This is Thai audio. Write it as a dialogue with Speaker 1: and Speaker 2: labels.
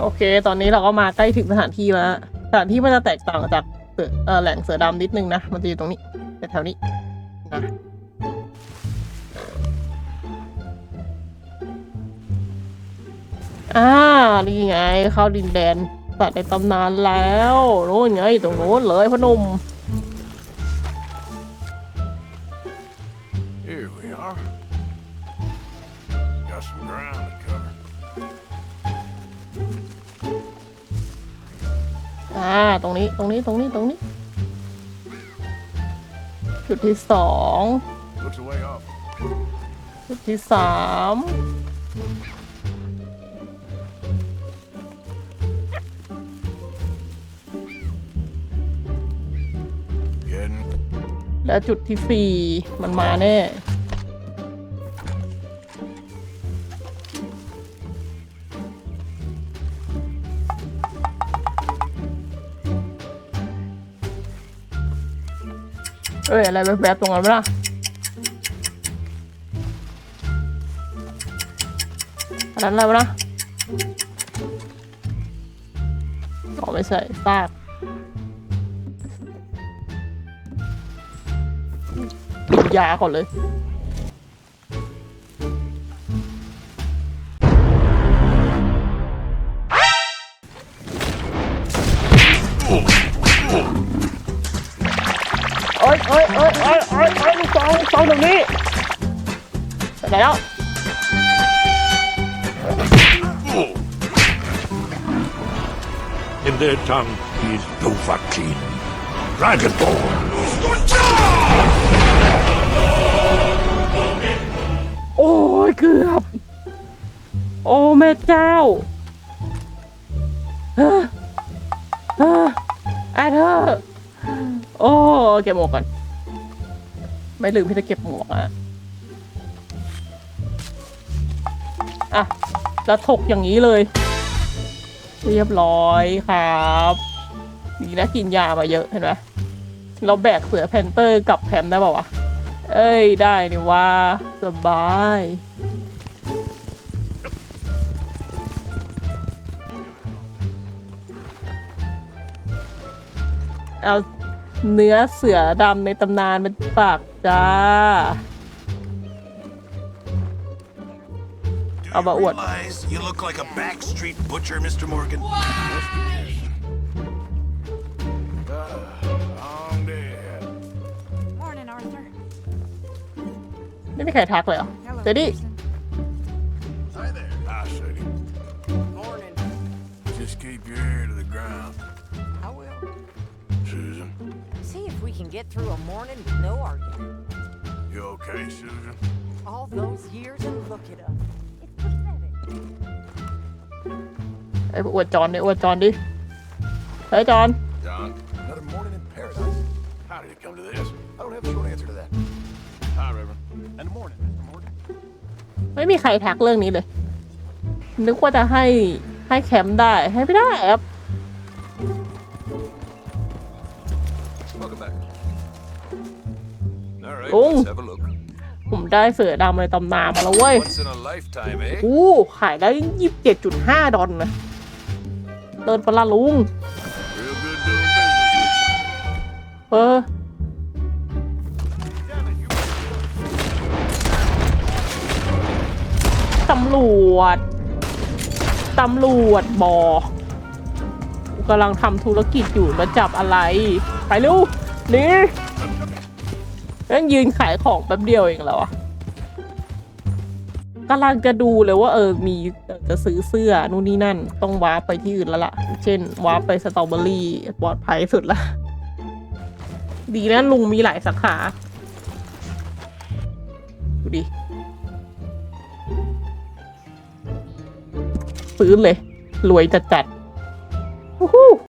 Speaker 1: โอเค ตอนนี้เราก็มาใกล้ถึงสถานที่แล้วสถานที่มันจะแตกต่างจากเสือเออแหล่งเสือดำนิดนึงนะ มันจะอยู่ตรงนี้แถวนี้นะอ่านี่ไง เข้าดินแดนสัตว์ในตำนานแล้วโน่นไงตรงโน้นเลยพนม
Speaker 2: Here we are. Got some ground to cover.
Speaker 1: อ่า ตรงนี้ ตรงนี้ ตรงนี้ ตรงนี้ จุดที่สอง
Speaker 2: Looks a way off.
Speaker 1: จุดที่สาม
Speaker 2: Getting
Speaker 1: และจุดที่สี่มันมาแน่ เอ้ยอะไรแบบๆตรงนั้นไหมล่ะอันนั้นอะไรวะนะอ๋อไม่ใส่ซากกินยาก่อนเลย อ้ยเอ้ยเอ้ยเอ้ยเอ้ยเอ้ยลูกซองลูกซองตรงนี้ไปไหนแล้ว
Speaker 3: In their tongue, he is Dovahkiin, Dragonborn.
Speaker 1: โอ้ยเกือบ โอ้แม่เจ้าเฮ้อเฮ้อแอดเธอร์โอ้เก็บหมวกก่อน ไม่ลืมที่จะเก็บหมวกอะอะแล้วถกอย่างนี้เลย เรียบร้อยครับดีนะกินยามาเยอะเห็นไหมเราแบกเสือแพนเตอร์กลับแคมป์ได้ป่าวะ เอ้ยได้นี่ว่าสบายเอาเนื้อเสือดำในตำนานเป็นปาก จ้า
Speaker 2: Do
Speaker 1: About
Speaker 2: you
Speaker 1: what?
Speaker 2: realize you look like a backstreet butcher, Mr. Morgan? Ah, long day ahead.
Speaker 4: Morning, Arthur.
Speaker 1: ไม่มีใครทักเลยเหรอ
Speaker 4: Hello,
Speaker 1: เดดี้
Speaker 4: Susan.
Speaker 2: Hi there. Hi, Sadie.
Speaker 4: Morning.
Speaker 2: Just keep your ear to the ground,
Speaker 4: I will.
Speaker 2: Susan.
Speaker 4: See if we can get through a morning with no argument.
Speaker 2: You okay, Susan?
Speaker 4: All those years and look at us. It's pathetic.
Speaker 1: ไอ้อวดจอนดิอวดจอนดิเฮ้ยจอน
Speaker 2: John? Another morning in paradise. How did it come to this? I don't have a short answer to that. Hi, Reverend. And morning, Mr. Morgan.
Speaker 1: ไม่มีใครทักเรื่องนี้เลย นึกว่าจะให้ให้แคมป์ได้ ให้ไม่ได้ครับ
Speaker 2: Welcome back. All right,
Speaker 1: Oh.
Speaker 2: let's have a look.
Speaker 1: ผมได้เสือดำในตำนานมาแล้วเว้ย
Speaker 2: Once in a lifetime, eh?
Speaker 1: อู้ขายได้ยี่สิบเจ็ดจุดห้าดอลนะ เดินปะละลุง
Speaker 2: Real good doing business with you.
Speaker 1: เออตำรวจ ตำรวจบอกกำลังทำธุรกิจอยู่มาจับอะไร ไปเร็ว หนี่ยังยืนขายของแป๊บเดียวเองแล้วอะกำลังจะดูเลยว่าเออมีจะซื้อเสื้อนู่นนี่นั่น ต้องวาร์ปไปที่อื่นแล้วล่ะ เช่นวาร์ปไปสตรอเบอรี่ปลอดภัยสุดละ ดีนะลุงมีหลายสาขา ดูดิซื้อเลย รวยจัดจัดๆวู้ฮู้